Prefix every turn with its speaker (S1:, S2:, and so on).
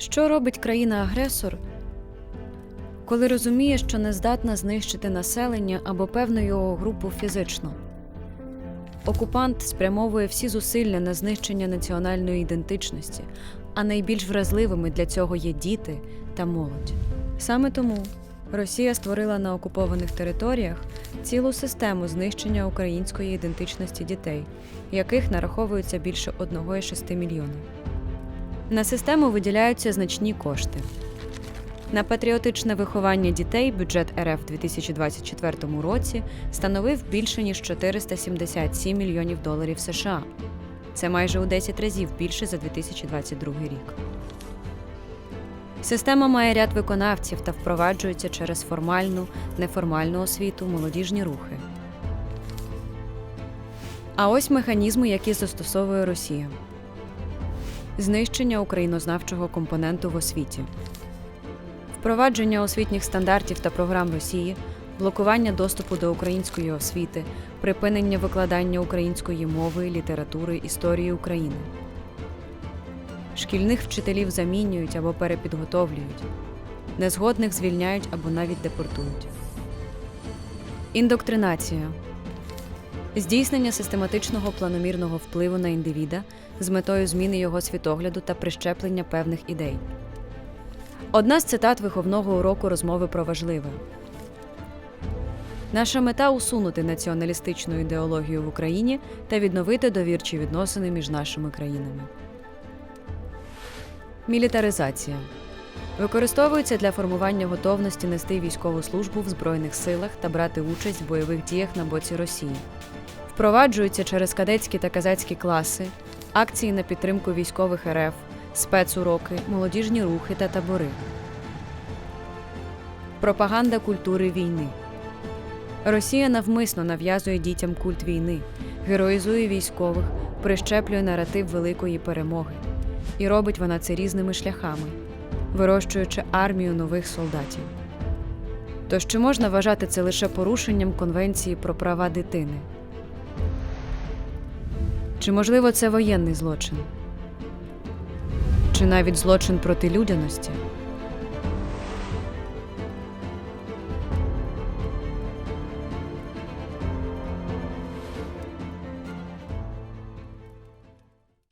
S1: Що робить країна-агресор, коли розуміє, що не здатна знищити населення або певну його групу фізично? Окупант спрямовує всі зусилля на знищення національної ідентичності, а найбільш вразливими для цього є діти та молодь. Саме тому Росія створила на окупованих територіях цілу систему знищення української ідентичності дітей, яких нараховується більше 1,6 мільйона. На систему виділяються значні кошти. На патріотичне виховання дітей бюджет РФ у 2024 році становив більше ніж 477 мільйонів доларів США. Це майже у 10 разів більше за 2022 рік. Система має ряд виконавців та впроваджується через формальну, неформальну освіту, молодіжні рухи. А ось механізми, які застосовує Росія: знищення українознавчого компоненту в освіті, впровадження освітніх стандартів та програм Росії, блокування доступу до української освіти, припинення викладання української мови, літератури, історії України. Шкільних вчителів замінюють або перепідготовлюють, незгодних звільняють або навіть депортують. Індоктринація здійснення систематичного планомірного впливу на індивіда з метою зміни його світогляду та прищеплення певних ідей. Одна з цитат виховного уроку розмови про важливе. Наша мета усунути націоналістичну ідеологію в Україні та відновити довірчі відносини між нашими країнами. Мілітаризація використовується для формування готовності нести військову службу в Збройних силах та брати участь в бойових діях на боці Росії. Впроваджується через кадетські та казацькі класи, акції на підтримку військових РФ, спецуроки, молодіжні рухи та табори. Пропаганда культури війни. Росія навмисно нав'язує дітям культ війни, героїзує військових, прищеплює наратив великої перемоги. І робить вона це різними шляхами, вирощуючи армію нових солдатів. Тож чи можна вважати це лише порушенням Конвенції про права дитини? Чи можливо це воєнний злочин? Чи навіть злочин проти людяності?